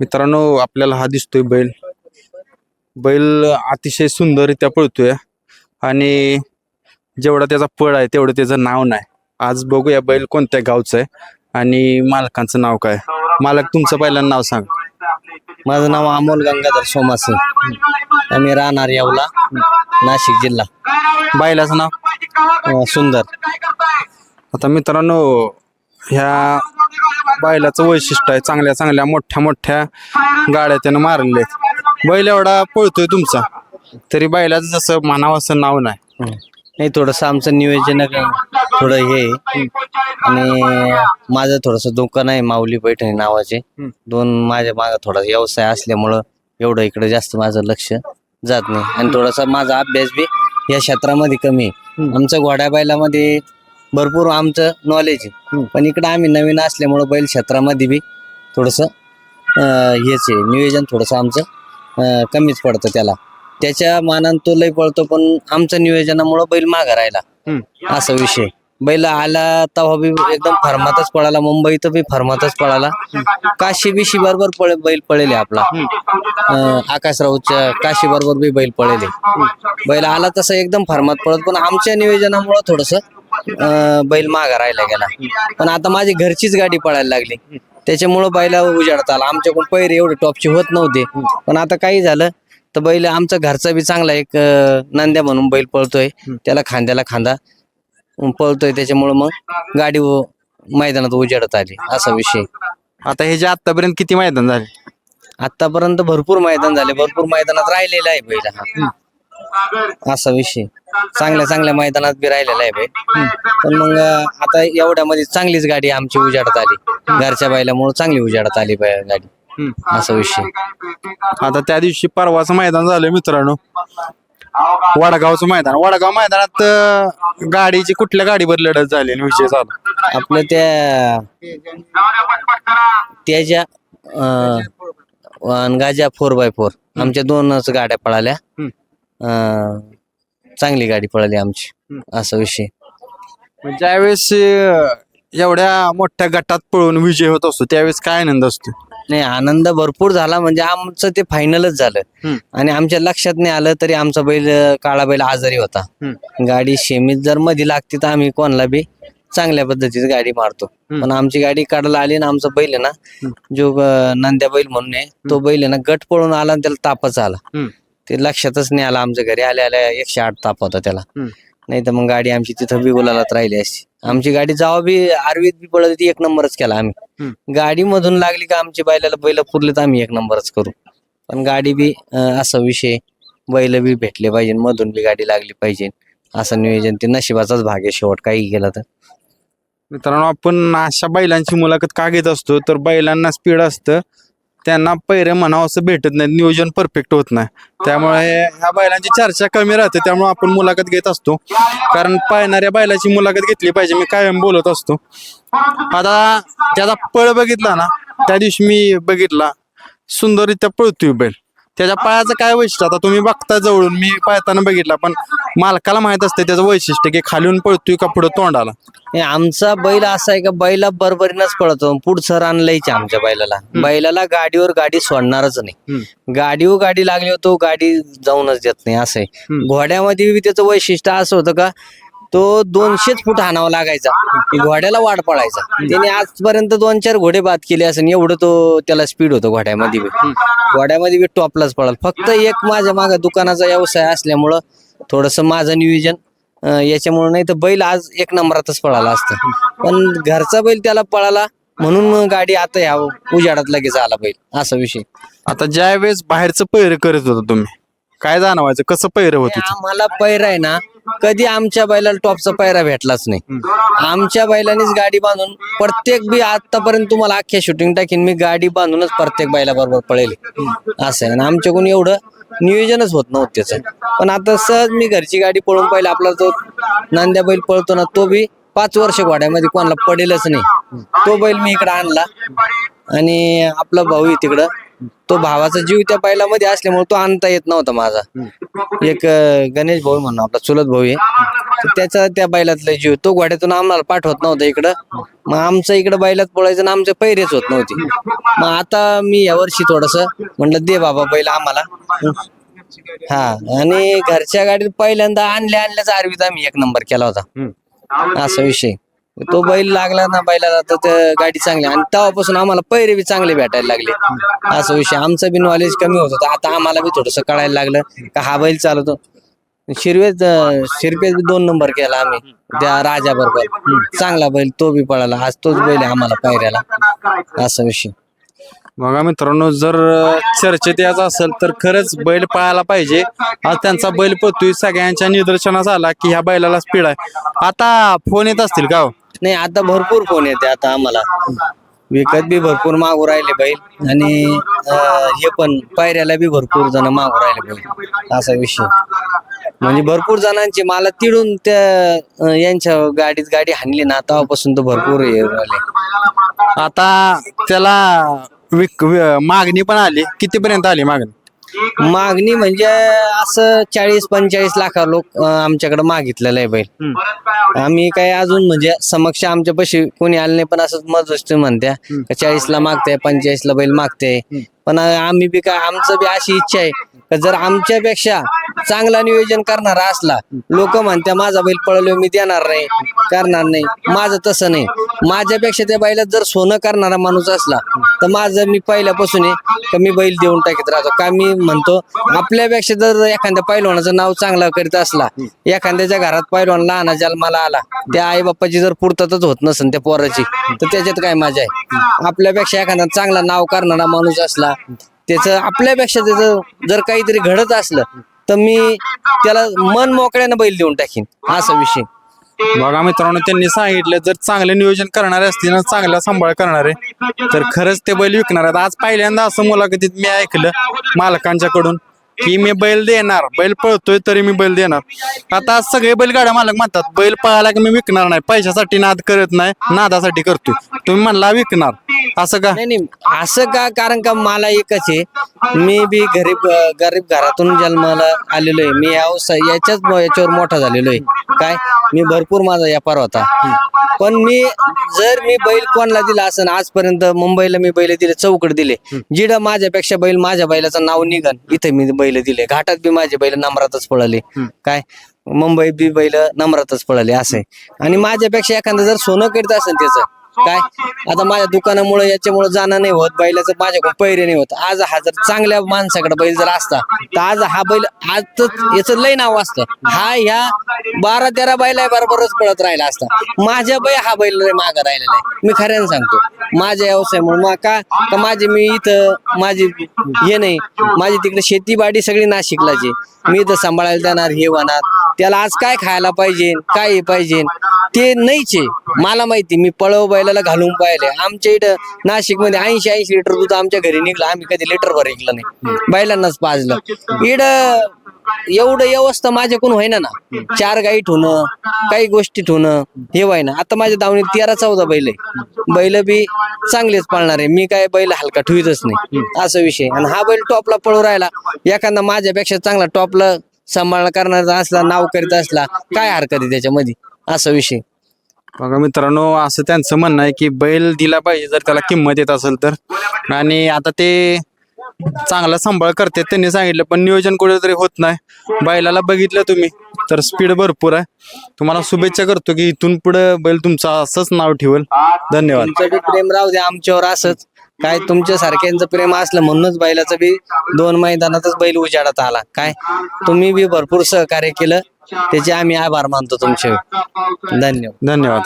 मित्रांनो आपल्याला हा दिसतोय बैल. बैल अतिशय सुंदररित्या पळतोय. आणि जेवढा त्याचा पळ आहे तेवढं त्याचं नाव नाही. आज बघूया बैल कोणत्या गावचं आहे आणि मालकांचं नाव काय? मालक तुमचं पहिल्यांदा नाव सांग. माझं नाव अमोल गंगाधर सोमासे. आम्ही राहणार येवला नाशिक जिल्हा. बैलाचं नाव? सुंदर. आता मित्रांनो ह्या बैलाचं वैशिष्ट्य आहे. चांगल्या चांगल्या मोठ्या मोठ्या गाड्या त्यानं मारले बैल एवढा पळतोय तुमचा. तरी बैलाचं जसं म्हणावं असं नाव नाही. नाही थोडस आमचं नियोजन थोडं हे आहे. आणि माझं थोडस दुकान आहे माऊली पैठणी नावाचे. हम्म. दोन माझ्या मागं थोडा व्यवसाय असल्यामुळं एवढं इकडे जास्त माझं लक्ष जात नाही. आणि थोडासा माझा अभ्यास बी या क्षेत्रामध्ये कमी आहे. आमचं घोड्या बैलामध्ये भरपूर आमचं नॉलेज आहे. पण इकडे आम्ही नवीन असल्यामुळं बैल क्षेत्रामध्ये बी थोडस हेच आहे. नियोजन थोडंसं आमचं अं, कमीच पडतं त्याला. त्याच्या मानानं तो लय पळतो पण आमचं नियोजनामुळं बैल मागं राहिला. असा विषय बैल आला तेव्हा बी एकदम फर्मातच पळाला. मुंबईत बी फर्मातच पळाला. काशी बिशी बरोबर पळे बैल पळेले आपला. अं, आकाश राऊतच्या काशी बरोबर बी बैल पळेले बैल आला तसं एकदम फर्मात पळत पण आमच्या नियोजनामुळं थोडस बैल मागा राहिला गेला. पण आता माझी घरचीच गाडी पळायला लागली. त्याच्यामुळं बैला उजाडता आला. आमच्याकडून पैरे एवढे टॉपचे होत नव्हते. पण आता काही झालं तर बैल आमचा घरचा बी चांगला एक अं, नांद्या म्हणून बैल पळतोय. त्याला खांद्याला खांदा अं, पळतोय. त्याच्यामुळं मग गाडी उ- मैदानात उजाडत आली. असा विषय. आता हे जे आतापर्यंत किती मैदान झाले? आतापर्यंत भरपूर मैदान झाले. भरपूर मैदानात राहिलेला आहे बैल हा. असा विषय. चांगल्या चांगल्या मैदानात बी राहिलेला आहे बैल पण मग आता एवढ्यामध्ये चांगलीच गाडी आमची उजाडत आली. घरच्या बैलामुळे चांगली उजाडत आली गाडी. असा विषय. आता त्या दिवशी परवाचं मैदान झालं मित्रांनो. वडगावचं मैदान. वडगाव मैदानात अं, गाडीची कुठल्या गाडीवर लढत झाली आणि विषय झाला? आपलं त्या त्याच्या अं, गाजा फोर बाय फोर आमच्या दोनच गाड्या पळाल्या. हम्म. अं, चांगली गाडी पळाली आमची असा विषय. ज्यावेळेस अं, एवढ्या मोठ्या गटात पळून विजय होत असतो त्यावेळेस काय आनंद असतो? नाही आनंद भरपूर झाला म्हणजे आमचं ते फायनलच झालं. आणि आमच्या लक्षात नाही आलं तरी आमचा बैल काळा बैल आजारी होता. गाडी शेमीत जर मध्ये लागते तर आम्ही कोणाला बी चांगल्या पद्धतीची गाडी मारतो. पण आमची गाडी काढायला आली ना आमचा बैल आहे ना जो अं, नंद्या बैल म्हणून आहे तो बैल आहे ना गट पळून आला आणि त्याला तापच आला. हम्म. ते लक्षातच नाही आला आमच्या घरी. आल्या आल्या एकशे आठ ताप होता त्याला. हम्म. नाही तर मग गाडी आमची तिथं बी गुलालात राहिली असती आमची गाडी जेव्हा बी आरवीत बी पळत होती एक नंबरच केला आम्ही. गाडी मधून लागली का आमची बैलाला बैल पुरले तर आम्ही एक नंबरच करू. पण गाडी बी अं, असा विषय बैल बी भेटले पाहिजे मधून बी गाडी लागली पाहिजे. असं नियोजन ते नशिबाचाच भाग आहे शेवट काही केलं तर. मित्रांनो आपण अशा बैलांची मुलाखत का घेत असतो? तर बैलांना स्पीड असतं. त्यांना पैरे म्हणावं असं भेटत नाही नियोजन परफेक्ट होत नाही. त्यामुळे ह्या बैलांची चर्चा कमी राहते. त्यामुळे आपण मुलाखत घेत असतो. कारण पाळणाऱ्या बैलाची मुलाखत घेतली पाहिजे. मी कायम बोलत असतो. आता त्याचा पळ बघितला ना त्या दिवशी मी बघितला. सुंदररित्या पळतोय बैल. त्याच्या पायाचं काय वैशिष्ट्य? आता तुम्ही बघता जवळून मी पाळताना बघितला पण मालकाला माहीत असते त्याचं वैशिष्ट्य की खालून पळतोय का पुढे तोंडाला? हे आमचा बैल असा आहे का बैला बरोबरीनच पळतो. पुढचं रान लयच आमच्या बैलाला. बैलाला गाडीवर गाडी सोडणारच नाही. गाडीवर गाडी लागली होतो गाडी जाऊनच देत नाही असं आहे. घोड्यामध्ये त्याचं वैशिष्ट्य असं होतं का तो दोनशेच फूट हाणावा लागायचा. घोड्याला वाढ पडायचा. त्याने आजपर्यंत दोन चार घोडे बाद केले असेल एवढं तो त्याला स्पीड होतं घोड्यामध्ये बी. घोड्यामध्ये बी टॉपलाच पडाल. फक्त एक माझ्या मागे दुकानाचा व्यवसाय असल्यामुळं थोडस माझं नियोजन याच्यामुळे नाही तर बैल आज एक नंबरातच पळाला असतं. पण घरचा बैल त्याला पळाला म्हणून गाडी आता ह्या उजाडात लगेच आला बैल. असा विषय. आता ज्या वेळेस बाहेरचं पैर करत होता तुम्ही काय जाणवायचं? कसं पैर होत आम्हाला पैरा आहे ना कधी आमच्या बैलाला टॉपचा पायरा भेटलाच नाही. आमच्या बैलानेच गाडी बांधून प्रत्येक बी आतापर्यंत तुम्हाला अख्ख्या शूटिंग टाकीन मी गाडी बांधूनच प्रत्येक बैला बरोबर पळेल. असं आहे. आणि आमच्याकडून एवढं नियोजनच होत नव्हतं त्याचं. पण आता सहज मी घरची गाडी पळून पाहिलं आपला तो नांद्या बैल पळतो ना तो बी पाच वर्ष घोड्यामध्ये कोणाला पडेलच नाही. तो बैल मी इकडे आणला. आणि आपला भाऊ तिकडं. तो भावाचा जीव त्या बैलामध्ये असल्यामुळे तो आणता येत नव्हता माझा. एक अं, गणेश भाऊ म्हणून आपला चुलत भाऊ आहे. तर त्याचा त्या बैलातला जीव तो घोड्यातून आम्हाला पाठवत नव्हता इकडं. मग आमचं इकडं बैलात पळायचं आणि आमचे पैरेच होत नव्हते. मग आता मी यावर्षी थोडस म्हणलं दे बाबा बैल आम्हाला. हा आणि घरच्या गाडीत पहिल्यांदा आणल्या आणल्याचा आरवीत आम्ही एक नंबर केला होता. असा विषय. तो बैल लागला ना बैलाला तर त्या गाडी चांगली. आणि तेव्हापासून आम्हाला पैरे बी चांगले भेटायला लागले. असा विषय. आमचं बी नॉलेज कमी होत होतं. आता आम्हाला बी थोडस कळायला लागलं का हा बैल चालवतो. शिरवेच शिरपेच बी दोन नंबर केला आम्ही. त्या राजा बरोबर. चांगला बैल तो बी पळाला. आज तोच बैल आहे आम्हाला पायऱ्याला. असा विषय. बघा मित्रांनो जर चर्चेत यायचं असेल तर खरंच बैल पळायला पाहिजे. आज त्यांचा बैल पळतोय. सगळ्यांच्या निदर्शनास आला की ह्या बैलाला स्पीड आहे. आता फोन येत असतील का हो? नाही आता भरपूर फोन येते आता आम्हाला. विकत बी भरपूर मागू राहिले बैल. आणि अं, हे पण पायऱ्याला बी भरपूर जण मागू राहिले बैल. असा विषय. म्हणजे भरपूर जणांची मला तिडून त्या अं, यांच्या गाडीत गाडी हाणली ना तेव्हापासून तर भरपूर हे राहिले आता त्याला विक वि- मागणी पण आली. कितीपर्यंत आली मागणी? मागणी म्हणजे असं चाळीस पंचेचाळीस लाखा लोक आमच्याकडे मागितलेलं आहे बैल. आम्ही काय अजून म्हणजे समक्ष आमच्या पशी कोणी आले नाही पण असं मजबूत म्हणत्या चाळीस ला मागते पंचेचाळीस ला बैल मागते पण आम्ही बी काय आमचं बी अशी इच्छा आहे का जर आमच्यापेक्षा चांगला नियोजन करणारा असला लोक म्हणत्या माझा बैल पळलो मी देणार नाही करणार नाही. माझं तसं नाही. माझ्यापेक्षा त्या बैलात जर सोनं करणारा माणूस असला तर माझं मी पहिल्यापासून आहे मी बैल देऊन टाकीत राहतो. का मी म्हणतो आपल्यापेक्षा जर एखाद्या पैलवानाचं नाव चांगलं करीत असला एखाद्याच्या घरात पैलवान लहाना जन्माला आला त्या आई बाप्पाची जर पूर्तताच होत नसेल त्या पोराची तर त्याच्यात काय मजा आहे? आपल्यापेक्षा एखादा चांगला नाव करणारा माणूस असला त्याचं आपल्यापेक्षा त्याचं जर काहीतरी घडत असलं तर मी त्याला मन मोकळ्यानं बैल देऊन टाकीन असा विषय. बघा मित्रांनो त्यांनी सांगितलं जर चांगले नियोजन करणारे असतील ना चांगला सांभाळ करणारे तर खरंच ते बैल विकणार आहेत. आज पहिल्यांदा असं मुलाखतीत मी ऐकलं मालकांच्याकडून की मी बैल देणार बैल पळतोय तरी मी बैल देणार. आता सगळे बैलगाड्या मालक म्हणतात बैल पळाला की मी विकणार नाही पैशासाठी नाद करत नाही नादासाठी करतोय. तुम्ही म्हणला विकणार. असं का? नाही नाही. असं का? कारण का मला एकच आहे. मी बी गरीब गरीब घरातून जन्माला आलेलो आहे. मी व्यवसाय याच्याच याच्यावर मोठा झालेलो आहे. काय? मी भरपूर माझा व्यापार होता. पण मी जर मी बैल कोणाला दिला असं आजपर्यंत मुंबईला मी बैल दिले चौकड दिले. जिडं माझ्यापेक्षा बैल माझ्या बैलाचं नाव निघन. इथे मी बैल दिले. घाटात बी माझे बैल नम्रातच पळाले. काय? मुंबईत बी बैल नम्रातच पळाले असं आणि माझ्यापेक्षा एखादं जर सोनं करीत असेल त्याचं काय? आता माझ्या दुकानामुळे याच्यामुळे जाणं नाही होत बैलाचं माझ्याकडे पैरे नाही होत. आज हा जर चांगल्या माणसाकडे बैल जर असता तर आज हा बैल आज याचं लय नाव असतं. हा ह्या बारा तेरा बैला बरोबरच पळत राहिला असता. माझ्या बै हा बैल लय मागं राहिलेला आहे. मी खऱ्यानं सांगतो. माझ्या व्यवसायामुळे मग का का माझे मी इथं माझी हे नाही. माझी तिकडे शेतीबाडी सगळी नाशिकलाची मी इथं सांभाळायला जाणार हे होणार. त्याला आज काय खायला पाहिजे काय पाहिजे ते नाहीच आहे. मला माहिती मी पळव बैलाला घालून पाहिले. आमच्या इथं नाशिकमध्ये ऐंशी ऐंशी लिटर दूध आमच्या घरी निघलं. आम्ही कधी लिटर भर ऐकलं नाही. बैलांनाच पाजलं. इड एवढं व्यवस्था माझ्याकडून व्हायना ना. चार गाई ठेवणं काही गोष्टी ठेवणं हे व्हायना आता माझ्या दावणीत तेरा चौदा बैल आहे. बैल बी चांगलेच पाळणार आहे. मी काय बैल हलका ठेवीतच नाही. असा विषय आणि हा बैल टॉपला पळू राहिला. एखादा माझ्यापेक्षा चांगला टॉपला सांभाळ करणारा असला नाव करीत असला काय हरकत आहे त्याच्यामध्ये? असा विषय. बघा मित्रांनो असं त्यांचं म्हणणं आहे की बैल दिला पाहिजे जर त्याला किंमत येत असेल तर. आणि आता ते चांगला सांभाळ करते त्यांनी सांगितलं पण नियोजन कुठेतरी होत नाही. बैलाला बघितलं तुम्ही तर स्पीड भरपूर आहे. तुम्हाला शुभेच्छा करतो की इथून पुढे बैल तुमचं असंच नाव ठेवल. धन्यवाद. तुमचं बी प्रेम राहू द्या आमच्यावर असंच. काय तुमच्या सारख्यांचं प्रेम असलं म्हणूनच बैलाचं बी दोन मैदानातच बैल उजाडत आला. काय? तुम्ही बी भरपूर सहकार्य केलं. त्याचे आम्ही आभार मानतो तुमचे. धन्यवाद. धन्यवाद.